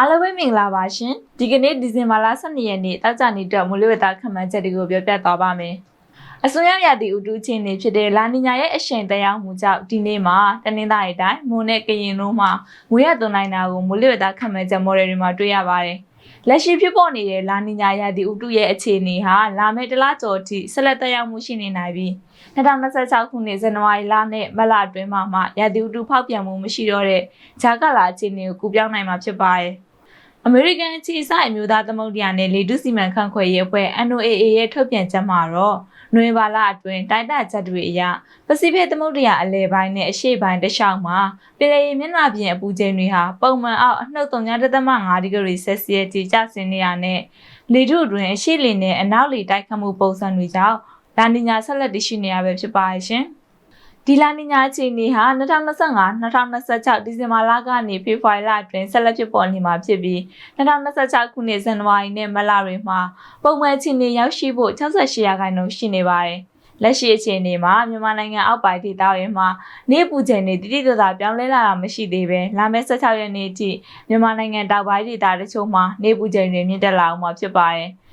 အားလုံးပဲမင်္ဂလာပါရှင်ဒီကနေ့ဒီဇင်ဘာလ12ရက်နေ့တောက်ကြနေတော့မူလဝတ္တခန့်မှန်းချက်တွေကိုပြောပြသွားပါမယ်အစွန်ရောက်ရသည့်ဥတုချင်းနေဖြစ်တဲ့လာနီညာရဲ့အရှိန်တရားမှုကြောင့်ဒီနေ့မှာတနင်္သာရီတိုင်းမွန်နဲ့ကရင်တို့မှာငွေရသွန်နိုင်တာကိုမူလဝတ္တခန့်မှန်းချက် model တွေမှာတွေ့ရပါတယ်လက်ရှိဖြစ်ပေါ်နေတဲ့လာနီညာရသည့်ဥတုရဲ့အခြေအနေဟာလာမယ့်တစ်လကျော်အထိဆက်လက်တက်ရောက်မှုရှိနေနိုင်ပြီး2026ခုနှစ်ဇန်နဝါရီလနဲ့မတ်လအတွင်းမှာမှရာသီဥတုဖောက်ပြန်မှုမရှိတော့တဲ့ဂျာကလာအခြေအနေကိုကူပြောင်းနိုင်မှာဖြစ်ပါတယ်။ အမေရိကန်အခြေစိုက်အမျိုးသားသမုဒ္ဒရာနဲ့လေတုစီမံခန့်ခွဲရေးအဖွဲ့ NOAA ရဲ့ထုတ်ပြန်ချက်မှာတော့နွေဘာလအတွင်းတိုင်းတာချက်တွေအရပစိဖိတ်သမုဒ္ဒရာအလယ်ပိုင်းနဲ့အရှေ့ပိုင်းတစ်လျှောက်မှာပင်လယ်ရေမျက်နှာပြင်အပူချိန်တွေဟာပုံမှန်အောက်အနှုတ်3.5ဒီဂရီဆယ်စီယပ်ထိကျဆင်းနေရတဲ့လေထုအတွင်းအရှေ့လေနဲ့အနောက်လေတိုက်ခတ်မှုပုံစံတွေကြောင့်လာနီညာဆက်လက်တည်ရှိနေရပဲဖြစ်ပါရဲ့ရှင်။ ဒီလာနီညာအခြေအနေဟာ2025-2026ဒီဇင်ဘာလကနေဖေဖော်ဝါရီလအတွင်းဆက်လက်ဖြစ်ပေါ်နေမှာဖြစ်ပြီး2026ခုနှစ်ဇန်နဝါရီနဲ့မတ်လတွေမှာပုံမှန်အခြေအနေရောက်ရှိဖို့68ရာခိုင်နှုန်းရှိနေပါတယ်။လက်ရှိအခြေအနေမှာမြန်မာနိုင်ငံအောက်ပိုင်းဒေသတွေမှာနေပူချိန်တွေတိတိကျကျပြောင်းလဲလာတာမရှိသေးပဲလာမယ့်16ရက်နေ့အထိမြန်မာနိုင်ငံတောင်ပိုင်းဒေသတချို့မှာနေပူချိန်တွေမြင့်တက်လာအောင်မှာဖြစ်ပါတယ်။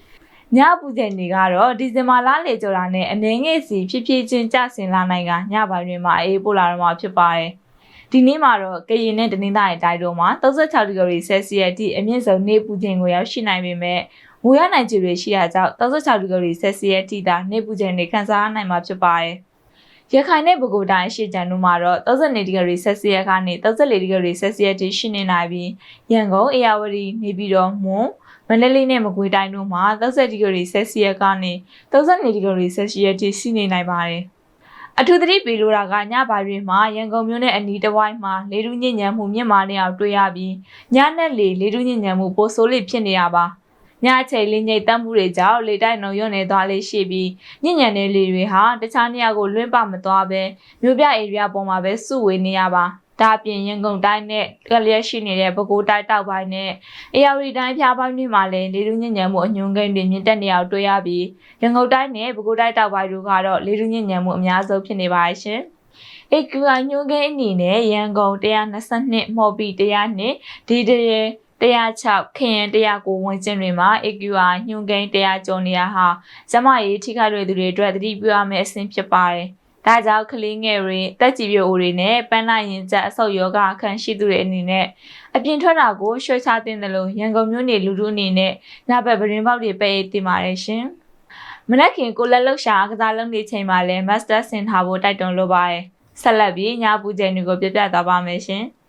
ညပူချိန်တွေကတော့ဒီဇင်ဘာလလေကျော်တာနဲ့အနည်းငယ်စီဖြည်းဖြည်းချင်းကျဆင်းလာနိုင်ကညပိုင်းတွေမှာအေးပို့လာတော့မှာဖြစ်ပါတယ်။ဒီနေ့မှာတော့ကရင်နဲ့တနင်္သာရီတိုင်းတို့မှာ36ဒီဂရီဆယ်စီယပ်ထိအမြင့်ဆုံးနေပူချိန်ကိုရောက်ရှိနိုင်ပေမဲ့ငွေရနိုင်ခြေတွေရှိတာကြောင့်36ဒီဂရီဆယ်စီယပ်ထိသာနေပူချိန်တွေခန်းစားရနိုင်မှာဖြစ်ပါတယ်။ရခိုင်နဲ့ပဲခူးတိုင်းရှေ့ကျန်တို့မှာတော့32ဒီဂရီဆယ်စီယပ်ကနေ34ဒီဂရီဆယ်စီယပ်ထိရှိနေနိုင်ပြီးရန်ကုန်၊အေရဝတီနေပြည်တော်မွန် မန္တလေးနဲ့မကွေးတိုင်းတို့မှာ30ဒီဂရီဆယ်စီယပ်ကနေ32ဒီဂရီဆယ်စီယပ်ထိရှိနေနိုင်ပါတယ်။အထူးသတိပေးလိုတာကညပိုင်းတွေမှာရန်ကုန်မြို့နဲ့အနီးတစ်ဝိုက်မှာလေထုညစ်ညမ်းမှုမြင့်မားနေအောင်တွေ့ရပြီးညနဲ့လေလေထုညစ်ညမ်းမှုပိုဆိုးလေဖြစ်နေရပါညအချိန်လေးညိတ်တက်မှုတွေကြောင့်လေတိုက်နှုံရွံ့နေသွားလေးရှိပြီးညဉ့်ညံတဲ့လေတွေဟာတခြားနေရာကိုလွင့်ပမသွားပဲမြို့ပြဧရိယာပေါ်မှာပဲစုဝေးနေရပါ ဒါအပြင်ရန်ကုန်တိုင်းနဲ့ကလျက်ရှိနေတဲ့ပဲခူးတိုင်းတောက်ပိုင်းနဲ့အေရဝတီတိုင်းဖျားပိုင်းတွေမှာလည်းလေထုညဉ့်ညံမှုအညွှန်းကိန်းတွေမြင့်တက်နေအောင်တွေ့ရပြီးရန်ကုန်တိုင်းနဲ့ပဲခူးတိုင်းတောက်ပိုင်းတို့ကတော့လေထုညဉ့်ညံမှုအများဆုံးဖြစ်နေပါရှင်။ AQI ညွှန်းကိန်းအနေနဲ့ရန်ကုန်122မော်ဘီ102ဒီတရေ106ခရင်109ဝန်းကျင်တွေမှာ AQI ညွှန်းကိန်း100ကျော်နေရဟာကျမရေးထိခိုက်လွယ်သူတွေအတွက်သတိပြုရမယ့်အဆင့်ဖြစ်ပါတယ်။ ဒါကြောင့်ကလေးငယ်တွေတက်ကြည်ပြိုတွေနဲ့ပန်းလိုက်ရင်ကျအဆုတ်ယောဂအခန်းရှိသူတွေအနေနဲ့အပြင်ထွက်တာကိုရှော့ချတင်တယ်လို့ရန်ကုန်မြို့နေလူထုအနေနဲ့ညဘက်ပရင်ပေါက်တွေပဲ့တင်ပါတယ်ရှင်။မနက်ခင်ကိုလက်လှုပ်ရှားကစားလုပ်နေချိန်မှာလည်း master ဆင်ထားဖို့တိုက်တွန်းလိုပါတယ်။ဆက်လက်ပြီးညပူချိန်တွေကိုပြပြသွားပါမယ်ရှင်။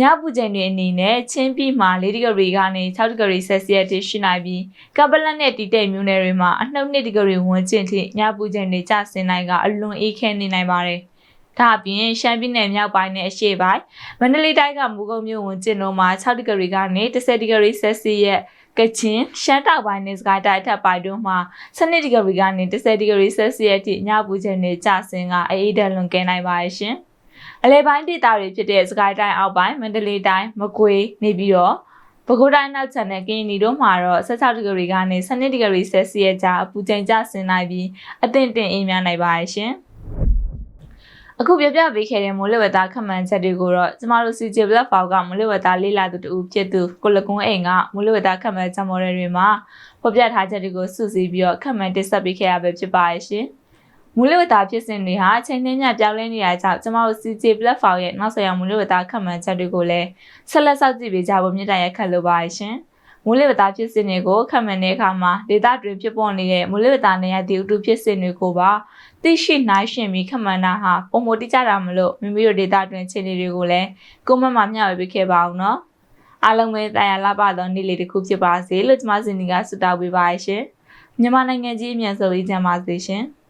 ညပူချိန်တွေအနေနဲ့ချင်းပြည်မှာ4ဒီဂရီကနေ6ဒီဂရီဆယ်စီယပ်ထိရှိနိုင်ပြီးကပလက်နဲ့တီတိတ်မြို့နယ်တွေမှာအနှုတ်2ဒီဂရီဝန်းကျင်ထိညပူချိန်တွေကျဆင်းနိုင်ကအလွန်အေးခဲနေနိုင်ပါတယ်။ဒါအပြင်ရှမ်းပြည်နယ်မြောက်ပိုင်းနဲ့အရှေ့ပိုင်းမန္တလေးတိုင်းကမူကုံမြို့ဝန်ကျင်တို့မှာ6ဒီဂရီကနေ10ဒီဂရီဆယ်စီယပ်ကချင်ရှမ်းတောက်ပိုင်းနဲ့စကိုင်းတိုင်းထပ်ပိုင်းတို့မှာ12ဒီဂရီကနေ10ဒီဂရီဆယ်စီယပ်ထိညပူချိန်တွေကျဆင်းကအေးအေးဓာတ်လွန်ကဲနိုင်ပါရဲ့ရှင်။ အလဲပိုင်းဒေသတွေဖြစ်တဲ့စကိုင်းတိုင်းအောက်ပိုင်းမန္တလေးတိုင်းမကွေးနေပြီးတော့ပဲခူးတိုင်းနောက်ချန်တဲ့ကရင်နီတို့မှာတော့16ဒီဂရီကနေ12ဒီဂရီဆယ်စီယပ်ကြားအပူချိန်ကျဆင်းနိုင်ပြီးအသင့်တင်အေးများနိုင်ပါရဲ့ရှင်။အခုပြပြပေးခဲ့တဲ့မိုးလေဝသခန့်မှန်းချက်တွေကိုတော့ကျမတို့ CJ Platform ကမိုးလေဝသလေ့လာသူတူဖြစ်သူကိုလကွန်းအိမ်ကမိုးလေဝသခန့်မှန်းချက်မော်ဒယ်တွေမှာဖော်ပြထားချက်တွေကိုစုစည်းပြီးတော့ခန့်မှန်းတင်ဆက်ပေးခဲ့ရပဲဖြစ်ပါရဲ့ရှင်။ မူလဝတ္တာဖြစ်စဉ်တွေဟာအချိန်နှင်းမြပြောင်းလဲနေတာကြောင့်ကျမတို့ CJ platform ရဲ့နောက်ဆက်ရမူလဝတ္တာခန့်မှန်းချက်တွေကိုလည်းဆက်လက်စောင့်ကြည့်ပေးကြဖို့မြစ်တာရက်ခတ်လိုပါရှင်။မူလဝတ္တာဖြစ်စဉ်တွေကိုခန့်မှန်းတဲ့အခါမှာဒေတာတွေဖြစ်ပေါ်နေတဲ့မူလဝတ္တာနေရာဒီဥတုဖြစ်စဉ်တွေကိုပါသိရှိနိုင်ရှင်ပြီးခန့်မှန်းတာဟာပုံမတိကြတာမလို့မိမိတို့ဒေတာတွင်ခြေနေတွေကိုလည်းကိုမမမျှဝေပေးခဲ့ပါအောင်နော်။အားလုံးပဲတရားလာပါသောနေ့လေးတစ်ခုဖြစ်ပါစေလို့ကျမစင်နီကဆုတောင်းပေးပါရှင်။မြန်မာနိုင်ငံကြီးအမြန်ဆုံးအေးချမ်းပါစေရှင်။